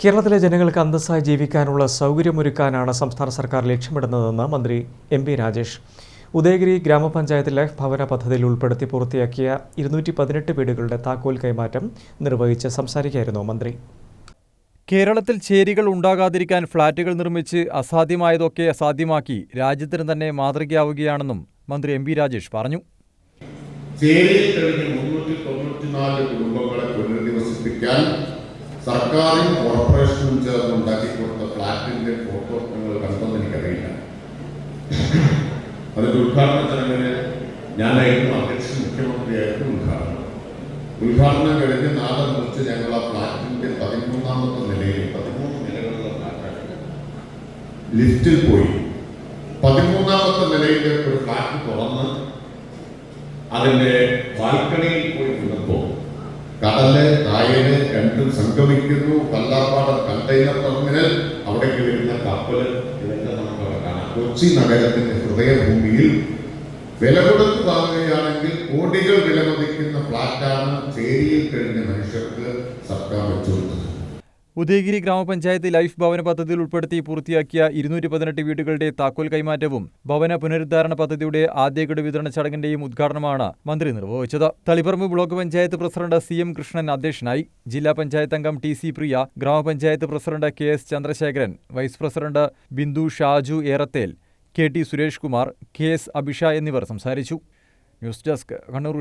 കേരളത്തിലെ ജനങ്ങൾക്ക് അന്തസ്സായി ജീവിക്കാനുള്ള സൗകര്യമൊരുക്കാനാണ് സംസ്ഥാന സർക്കാർ ലക്ഷ്യമിടുന്നതെന്ന് മന്ത്രി എം പി രാജേഷ്. ഉദയഗിരി ഗ്രാമപഞ്ചായത്ത് ലൈഫ് ഭവന പദ്ധതിയിൽ ഉൾപ്പെടുത്തി പൂർത്തിയാക്കിയ ഇരുന്നൂറ്റി പതിനെട്ട് വീടുകളുടെ താക്കോൽ കൈമാറ്റം നിർവഹിച്ച് സംസാരിക്കുകയായിരുന്നു മന്ത്രി. കേരളത്തിൽ ചേരികൾ ഉണ്ടാകാതിരിക്കാൻ ഫ്ളാറ്റുകൾ നിർമ്മിച്ച് അസാധ്യമായതൊക്കെ അസാധ്യമാക്കി രാജ്യത്തിന് തന്നെ മാതൃകയാവുകയാണെന്നും മന്ത്രി എം പി രാജേഷ് പറഞ്ഞു. ചേരിയിൽ കഴിഞ്ഞ മുന്നൂറ്റി തൊണ്ണൂറ്റിനാല് കുടുംബങ്ങളെ പുനരധിവസിപ്പിക്കാൻ സർക്കാരും കോർപ്പറേഷനും ചേർന്ന് ഉണ്ടാക്കി കൊടുത്ത ഫ്ളാറ്റിന്റെ ഫോട്ടോ നിങ്ങൾ കണ്ടെന്ന് എനിക്കറിയില്ല. അതിന്റെ ഉദ്ഘാടന ചടങ്ങിന് ഞാനായിരുന്നു അധ്യക്ഷൻ മുഖ്യമന്ത്രിയായിരുന്നു ഉദ്ഘാടനം. ഉദ്ഘാടനം കഴിഞ്ഞ് നാളെ മുറിച്ച് ഞങ്ങൾ ആ ഫ്ളാറ്റിന്റെ പതിമൂന്നാമത്തെ നിലയിൽ പതിമൂന്ന് നിലകളുള്ള ഫ്ളാറ്റാണ് ലിഫ്റ്റിൽ പോയി. പതിമൂന്നാമത്തെ നിലയിലെ ഒരു ഫ്ളാറ്റ് തുറന്ന് അതിന്റെ ബാൽക്കണിയിൽ പോയി നിന്നപ്പോ കടൽ കായൽ രണ്ടും സംഗമിക്കുന്നു. കല്ലാപ്പാടം കണ്ടെയ്നർ ടെർമിനൽ അവിടേക്ക് വരുന്ന കപ്പൽ ഇതൊക്കെ നമുക്ക് അവിടെ കാണാം. കൊച്ചി നഗരത്തിന്റെ ഹൃദയഭൂമിയിൽ വില കൊടുത്ത് വാങ്ങുകയാണെങ്കിൽ കോടികൾ വിലമതിക്കുന്ന ഫ്ലാറ്റാണ് ചേരിയിൽ കഴിഞ്ഞ മനുഷ്യർക്ക് ഉദയഗിരി ഗ്രാമപഞ്ചായത്ത് ലൈഫ് ഭവന പദ്ധതിയിൽ ഉൾപ്പെടുത്തി പൂർത്തിയാക്കിയ ഇരുന്നൂറ്റി പതിനെട്ട് വീടുകളുടെ താക്കോൽ കൈമാറ്റവും ഭവന പുനരുദ്ധാരണ പദ്ധതിയുടെ ആദ്യഗഡു വിതരണ ചടങ്ങിന്റെയും ഉദ്ഘാടനമാണ് മന്ത്രി നിർവഹിച്ചത്. Taliparamba block panchayat president C M Krishnan അധ്യക്ഷനായി ജില്ലാ പഞ്ചായത്ത് അംഗം ടി സി പ്രിയ ഗ്രാമപഞ്ചായത്ത് president K S Chandrasekharan vice president Bindu Shaju Erathel K T Suresh Kumar K S Abhisha എന്നിവർ സംസാരിച്ചു. News desk Kannur